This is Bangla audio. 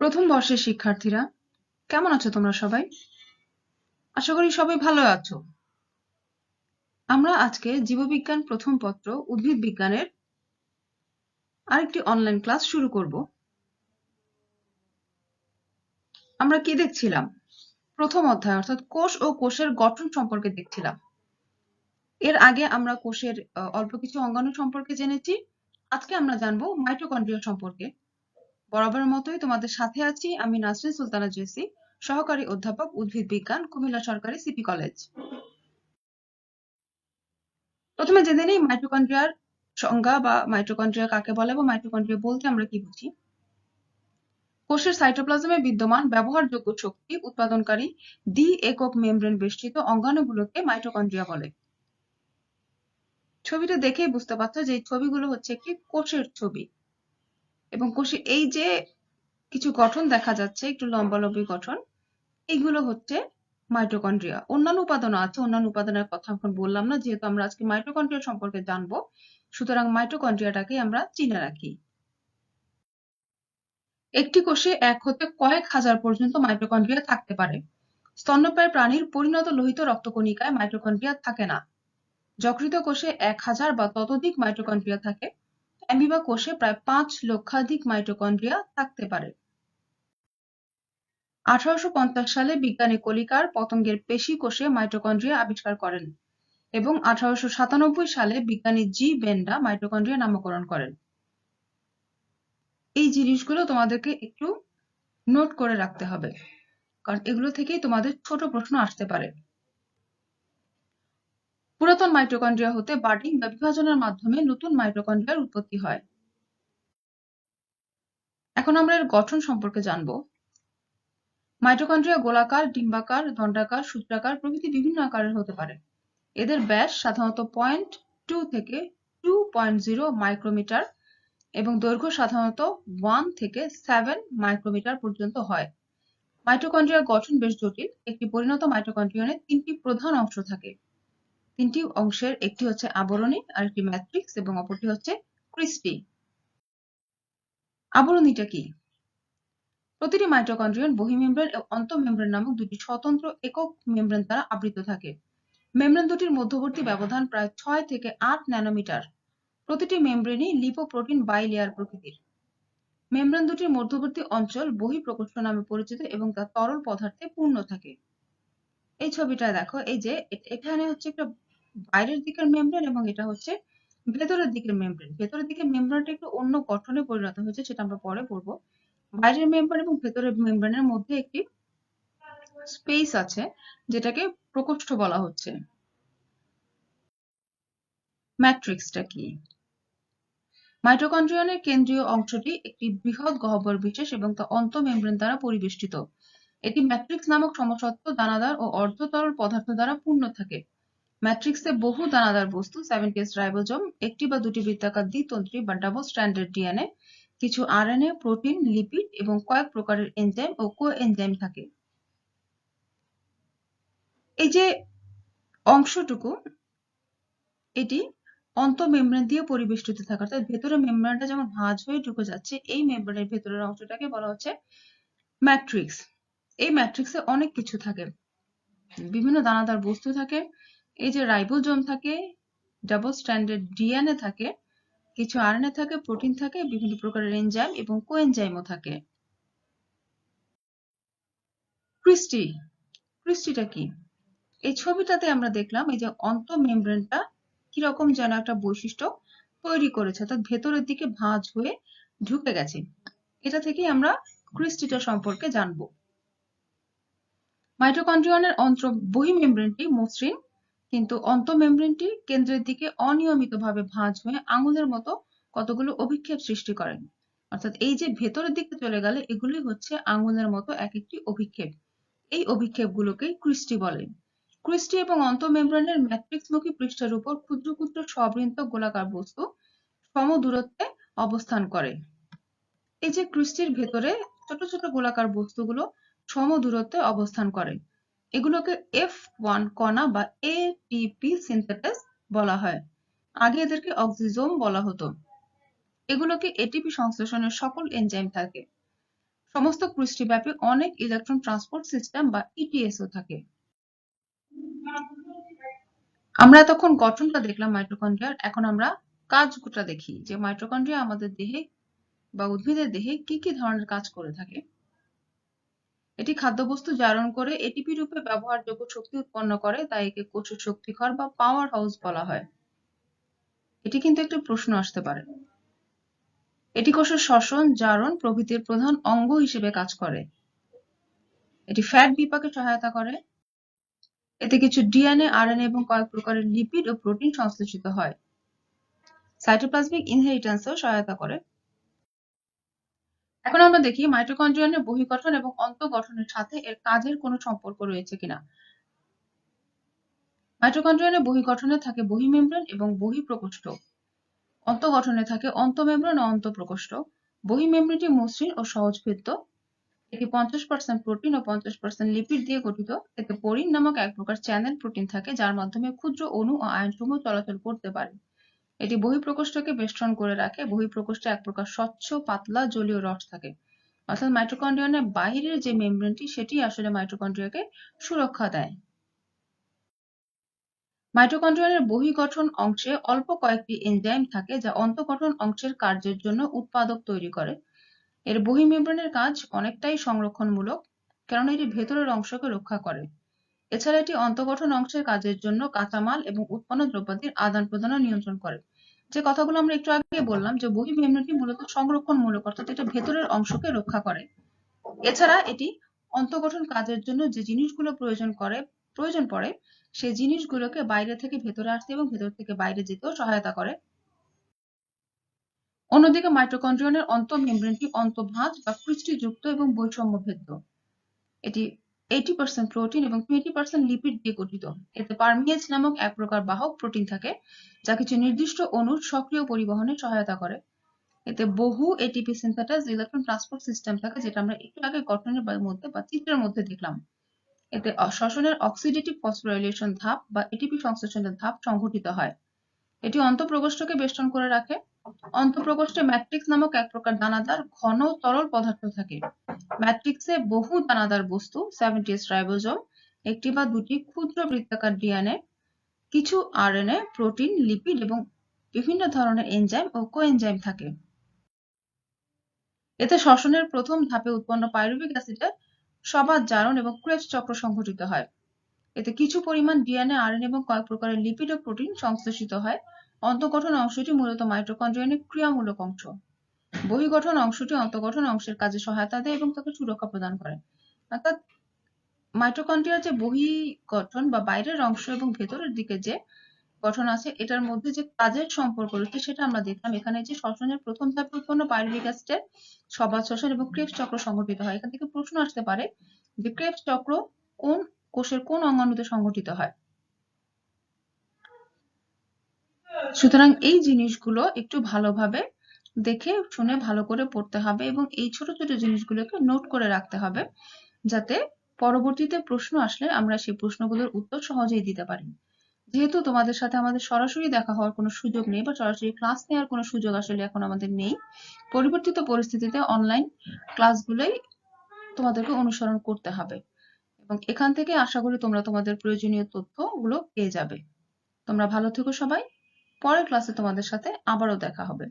প্রথম বর্ষের শিক্ষার্থীরা, কেমন আছো তোমরা সবাই? আশা করি সবাই ভালো আছো। আমরা আজকে জীববিজ্ঞান প্রথম পত্র উদ্ভিদ বিজ্ঞানের আরেকটি অনলাইন ক্লাস শুরু করব। আমরা কি দেখছিলাম? প্রথম অধ্যায়, অর্থাৎ কোষ ও কোষের গঠন সম্পর্কে দেখছিলাম। এর আগে আমরা কোষের অল্প কিছু অঙ্গাণু সম্পর্কে জেনেছি। আজকে আমরা জানব মাইটোকন্ড্রিয়া সম্পর্কে। বরাবরের মতোই তোমাদের সাথে আছি আমি নাসরিন সুলতানা জেসি সহকারী অধ্যাপক উদ্ভিদ বিজ্ঞান, কুমিল্লা সরকারি সিপি কলেজ। প্রথমে জেনে নেই মাইটোকন্ড্রিয়ার সংজ্ঞা বা মাইটোকন্ড্রিয়া কাকে বলে বা মাইটোকন্ড্রিয়া বলতে আমরা কি বুঝি। কোষের সাইটোপ্লাজমে বিদ্যমান ব্যবহারযোগ্য শক্তি উৎপাদনকারী দ্বি একক মেমব্রেন বেষ্টিত অঙ্গাণুগুলোকে মাইটোকন্ড্রিয়া বলে। ছবিটা দেখেই বুঝতে পারছ যে ছবিগুলো হচ্ছে একটি কোষের ছবি। এবং কোষে এই যে কিছু গঠন দেখা যাচ্ছে, একটু লম্বালম্বি গঠন এইগুলো হচ্ছে মাইটোকন্ড্রিয়া অন্যান্য উপাদানও আছে, অন্যান্য উপাদানের কথা এখন বললাম না, যেহেতু আমরা আজকে মাইটোকন্ড্রিয়া সম্পর্কে জানব, সুতরাং মাইটোকন্ড্রিয়াটাকে আমরা চিনে রাখি। একটি কোষে এক হতে কয়েক হাজার পর্যন্ত মাইটোকন্ড্রিয়া থাকতে পারে। স্তন্যপায়ী প্রাণীর পরিণত লোহিত রক্তকণিকায় মাইটোকন্ড্রিয়া থাকে না। যকৃত কোষে এক হাজার বা ততোধিক মাইটোকন্ড্রিয়া থাকে। অ্যামিবা কোষে প্রায় পাঁচ লক্ষাধিক মাইটোকন্ড্রিয়া থাকতে পারে। আঠারোশো পঞ্চাশ সালে বিজ্ঞানী কলিকার পতঙ্গের পেশি কোষে মাইটোকন্ড্রিয়া আবিষ্কার করেন এবং আঠারোশো সাতানব্বই সালে বিজ্ঞানী জি বেন্ডা মাইটোকন্ড্রিয়া নামকরণ করেন। এই জিনিসগুলো তোমাদেরকে একটু নোট করে রাখতে হবে, কারণ এগুলো থেকেই তোমাদের ছোট প্রশ্ন আসতে পারে। পুরাতন মাইটোকন্ড্রিয়া হতে বার্ডিং বা বিভাজনের মাধ্যমে নতুন মাইটোকন্ড্রিয়ার উৎপত্তি হয়। এখন আমরা এর গঠন সম্পর্কে জানব। মাইটোকন্ড্রিয়া গোলাকার, ডিম্বাকার, দণ্ডাকার, সূত্রাকার প্রভৃতি বিভিন্ন আকারের হতে পারে। এদের ব্যাস সাধারণত পয়েন্ট টু থেকে টু পয়েন্ট জিরো মাইক্রোমিটার এবং দৈর্ঘ্য সাধারণত ওয়ান থেকে সেভেন মাইক্রোমিটার পর্যন্ত হয়। মাইটোকন্ড্রিয়ার গঠন বেশ জটিল। একটি পরিণত মাইটোকন্ড্রিয়নে তিনটি প্রধান অংশ থাকে। তিনটি অংশের একটি হচ্ছে আবরণী আরেকটি ম্যাট্রিক্স এবং অপরটি হচ্ছে ক্রিস্টি। আবরণীটা কি? প্রতিটি মাইটোকন্ড্রিয়ন বহিমেমব্রেন ও অন্তঃমেমব্রেন নামক দুটি স্বতন্ত্র একক মেমব্রেন দ্বারা আবৃত থাকে। মেমব্রেন দুটির মধ্যবর্তী ব্যবধান প্রায় ছয় থেকে আট ন্যানোমিটার। প্রতিটি মেমব্রেনই লিপোপ্রোটিন বাইলেয়ার প্রকৃতির। মেমব্রেন দুটির মধ্যবর্তী অঞ্চল বহিঃপ্রকোষ্ঠ নামে পরিচিত এবং তা তরল পদার্থে পূর্ণ থাকে। এই ছবিটা দেখো, এই যে এখানে হচ্ছে একটা বাইরের দিকের মেমব্রেন এবং এটা হচ্ছে ভেতরের দিকের মেমব্রেন ভেতরের দিকের মেমব্রেনটা একটু অন্য গঠনে পরিণত হয়েছে, সেটা আমরা পরে পড়ব। বাইরের মেমব্রেন এবং ভেতরের মেমব্রেনের মধ্যে একটি স্পেস আছে, যেটাকে প্রকোষ্ঠ বলা হচ্ছে। ম্যাট্রিক্সটা কি? মাইটোকন্ড্রিয়নের কেন্দ্রীয় অংশটি একটি বৃহৎ গহ্বর বিশেষ এবং তা অন্ত মেমব্রেন দ্বারা পরিবেষ্টিত। এটি ম্যাট্রিক্স নামক সমসত্ব দানাদার ও অর্ধতরল পদার্থ দ্বারা পূর্ণ থাকে। ম্যাট্রিক্সে বহু দানাদার বস্তু সেভেন কেস রাইবোজোম একটি বা দুটি বৃত্তাকার দ্বিতন্ত্রী বা ডাবল স্ট্র্যান্ডেড ডিএনএ কিছু আরএনএ প্রোটিন লিপিড এবং কয়েক প্রকারের এনজাইম ও কো এনজাইম থাকে। এই যে অংশটুকু, এটি অন্তঃমেমব্রেন দিয়ে পরিবেষ্টিত থাকে, অর্থাৎ ভেতরের মেমব্রেনটা যেমন ভাঁজ হয়ে ঢুকে যাচ্ছে, এই মেমব্রেনের ভেতরের অংশটাকে বলা হচ্ছে ম্যাট্রিক্স। এই ম্যাট্রিক্সে অনেক কিছু থাকে। বিভিন্ন দানাদার বস্তু থাকে এই যে রাইবোজোম থাকে ডাবল স্ট্যান্ডার্ড ডিএনএ থাকে, কিছু আরএনএ থাকে প্রোটিন থাকে, বিভিন্ন প্রকারের এনজাইম এবং কোএনজাইমও থাকে। ক্রিস্টি ক্রিস্টিটা কি? এই ছবিটাতে আমরা দেখলাম এই যে অন্ত মেমব্রেনটা কীরকম যেন একটা বৈশিষ্ট্য তৈরি করেছে, অর্থাৎ ভেতরের দিকে ভাঁজ হয়ে ঢুকে গেছে। এটা থেকেই আমরা ক্রিস্টিটা সম্পর্কে জানব। মাইটোকন্ড্রিয়নের অন্ত্র বহিমেমব্রেনটি মসৃণ কিন্তু অন্তঃমেমব্রেনটি কেন্দ্রের দিকে অনিয়মিতভাবে ভাঁজ হয়ে আঙুলের মতো কতগুলো অভিক্ষেপ সৃষ্টি করেন অর্থাৎ এই যে ভেতরের দিকে চলে গেলে এগুলি হচ্ছে আঙুলের মতো এক একটি অভিক্ষেপ। এই অভিক্ষেপগুলোকেই ক্রিস্টি বলে। ক্রিস্টি এবং অন্তঃমেমব্রেনের ম্যাট্রিক্সমুখী পৃষ্ঠের উপর ক্ষুদ্র ক্ষুদ্র সবৃন্ত গোলাকার বস্তু সম দূরত্বে অবস্থান করে। এই যে ক্রিস্টির ভেতরে ছোট ছোট গোলাকার বস্তুগুলো সম দূরত্বে অবস্থান করে। এগুলোকে এফ ওয়ান কণা বা এটিপি সিনথেটাস বলা হয়। আগে এদেরকে অক্সিজোম বলা হতো। এগুলোকে এটিপি সংশ্লেষণের সকল এনজাইম থাকে। সমস্ত পৃষ্ঠব্যাপী অনেক ইলেকট্রন ট্রান্সপোর্ট সিস্টেম বা ইটিএসও থাকে। আমরা এতক্ষণ গঠনটা দেখলাম মাইটোকন্ড্রিয়ার এখন আমরা কাজটা দেখি যে মাইটোকন্ড্রিয়া আমাদের দেহে বা উদ্ভিদের দেহে কি কি ধরনের কাজ করে থাকে। এটি খাদ্যবস্তু জারণ করে এটিপি রূপে ব্যবহারযোগ্য শক্তি উৎপন্ন করে, তাই একে কোষের শক্তিঘর বা পাওয়ার হাউস বলা হয়। এটি কিন্তু একটি প্রশ্ন আসতে পারে। এটি কোষের শ্বসন, জারণ প্রভৃতির প্রধান অঙ্গ হিসেবে কাজ করে। এটি ফ্যাট বিপাকে সহায়তা করে। এতে কিছু ডিএনএ আরএনএ এবং কয়েক প্রকারের লিপিড ও প্রোটিন সংশ্লেষিত হয়। সাইটোপ্লাজমিক ইনহেরিটেন্সও সহায়তা করে। এখন আমরা দেখি মাইটোকন্ড্রিয়ানের বহিঃগঠন এবং অন্তঃগঠনের সাথে এর কাজের কোনো সম্পর্ক রয়েছে কিনা। মাইটোকন্ড্রিয়ানের বহিঃগঠনে থাকে বহিঃমেমব্রেন এবং বহিঃপ্রকোষ্ঠ। অন্তঃগঠনে থাকে অন্তঃমেমব্রেন ও অন্তঃপ্রকোষ্ঠ। বহিঃমেমব্রেনটি মসৃণ ও সহজভেদ্য এটি পঞ্চাশ পার্সেন্ট প্রোটিন ও পঞ্চাশ পার্সেন্ট লিপিড দিয়ে গঠিত। এতে পরিন নামক এক প্রকার চ্যানেল প্রোটিন থাকে যার মাধ্যমে ক্ষুদ্র অণু ও আয়নসমূহ চলাচল করতে পারে। এটি বহিঃপ্রকোষ্ঠকে বেষ্টন করে রাখে। বহিঃপ্রকোষ্ঠে এক প্রকার স্বচ্ছ, পাতলা, জলীয় রস থাকে। অর্থাৎ মাইটোকন্ড্রিয়ানের বাহিরের যে মেমব্রেনটি সেটি আসলে মাইটোকন্ড্রিয়াকে সুরক্ষা দেয়। মাইটোকন্ড্রিয়ানের বহিঃগঠন অংশে অল্প কয়েকটি এনজাইম থাকে, যা অন্তঃগঠন অংশের কার্যের জন্য উৎপাদক তৈরি করে। এর বহিঃমেমব্রেনের কাজ অনেকটাই সংরক্ষণমূলক, কেননা এটি ভেতরের অংশকে রক্ষা করে। এছাড়া এটি অন্তঃগঠন অংশের কাজের জন্য কাঁচামাল এবং উৎপন্ন দ্রব্যাদির আদান প্রদানও নিয়ন্ত্রণ করে। যে কথাগুলো আমরা একটু আগে বললাম যে বহিঃমেমব্রেনটি মূলত সংরক্ষণমূলক, অর্থাৎ এটা ভেতরের অংশকে রক্ষা করে। এছাড়া এটি অন্তঃগঠন কাজের জন্য যে জিনিসগুলো প্রয়োজন করে, প্রয়োজন পড়ে, সেই জিনিসগুলোকে বাইরে থেকে ভেতরে আসতে এবং ভেতর থেকে বাইরে যেতেও সহায়তা করে। অন্যদিকে মাইটোকন্ড্রিয়নের অন্তঃমেমব্রেনটি অন্তঃভাঁজ বা পৃষ্ঠযুক্ত এবং বৈষম্যভেদ্য। এটি এইটি পার্সেন্ট প্রোটিন এবং টোয়েন্টি পার্সেন্ট লিপিড দিয়ে গঠিত। এতে পারমিয়েজ নামক এক প্রকার বাহক প্রোটিন থাকে, যা কিছু নির্দিষ্ট অণুর সক্রিয় পরিবহনে সহায়তা করে। এতে বহু ATP synthase electron transport system থাকে, যেটা আমরা একটু আগে গঠনের মধ্যে বা চিত্রের মধ্যে দেখলাম। এতে শ্বসনের অক্সিডেটিভ ফসফোরাইলেশন ধাপ বা এটিপি সংশ্লেষণের ধাপ সংঘটিত হয়। এটি অন্তঃপ্রকোষ্ঠকে বেষ্টন করে রাখে অন্তঃপ্রকোষ্ঠে ম্যাট্রিক্স নামক এক প্রকার দানাদার ঘন তরল পদার্থ থাকে। ম্যাট্রিক্সে বহু দানাদার বস্তু সেভেন্টিএস রাইবোজোম একটি বা দুটি ক্ষুদ্র বৃত্তাকার ডিএনএ কিছু আরএনএ প্রোটিন লিপিড এবং বিভিন্ন ধরনের এনজাইম ও কোএনজাইম থাকে। এতে শ্বসনের প্রথম ধাপে উৎপন্ন পাইরুভিক অ্যাসিডের সবার জারণ এবং ক্রেবস চক্র সংঘটিত হয়। এতে কিছু পরিমাণ ডিএনএ আরএনএ এবং কয়েক প্রকারের লিপিড ও প্রোটিন সংশ্লেষিত হয়। অন্তঃগঠন অংশটি মূলত মাইটোকন্ড্রিয়ানের ক্রিয়ামূলক অংশ। বহিঃগঠন অংশটি অন্তঃগঠন অংশের কাজে সহায়তা দেয় এবং তাকে সুরক্ষা প্রদান করে। অর্থাৎ মাইটোকন্ড্রিয়ার যে বহিঃগঠন বা বাইরের অংশ এবং ভেতরের দিকে যে গঠন আছে, এটার মধ্যে যে কাজের সম্পর্ক রয়েছে, সেটা আমরা দেখলাম। এখানে যে শ্বসনের প্রথম ধাপে উৎপন্ন পাইরুভিক অ্যাসিডের সবাদ শ্বসন এবং ক্রেবস চক্র সংঘটিত হয়। এখান থেকে প্রশ্ন আসতে পারে যে ক্রেবস চক্র কোন কোষের কোন অঙ্গাণুতে সংঘটিত হয়? সুতরাং এই জিনিসগুলো একটু ভালোভাবে দেখে, শুনে ভালো করে পড়তে হবে এবং এই ছোট ছোট জিনিসগুলোকে নোট করে রাখতে হবে যাতে পরবর্তীতে প্রশ্ন আসলে আমরা সেই প্রশ্নগুলোর উত্তর সহজেই দিতে পারি। যেহেতু তোমাদের সাথে আমাদের সরাসরি দেখা হওয়ার কোনো সুযোগ নেই বা সরাসরি ক্লাস নেওয়ার কোনো সুযোগ আসলে এখন আমাদের নেই, পরিবর্তিত পরিস্থিতিতে অনলাইন ক্লাসগুলোই তোমাদেরকে অনুসরণ করতে হবে এবং এখান থেকে আশা করি তোমরা তোমাদের প্রয়োজনীয় তথ্যগুলো পেয়ে যাবে। তোমরা ভালো থেকো সবাই। পরের ক্লাসে তোমাদের সাথে আবারও দেখা হবে।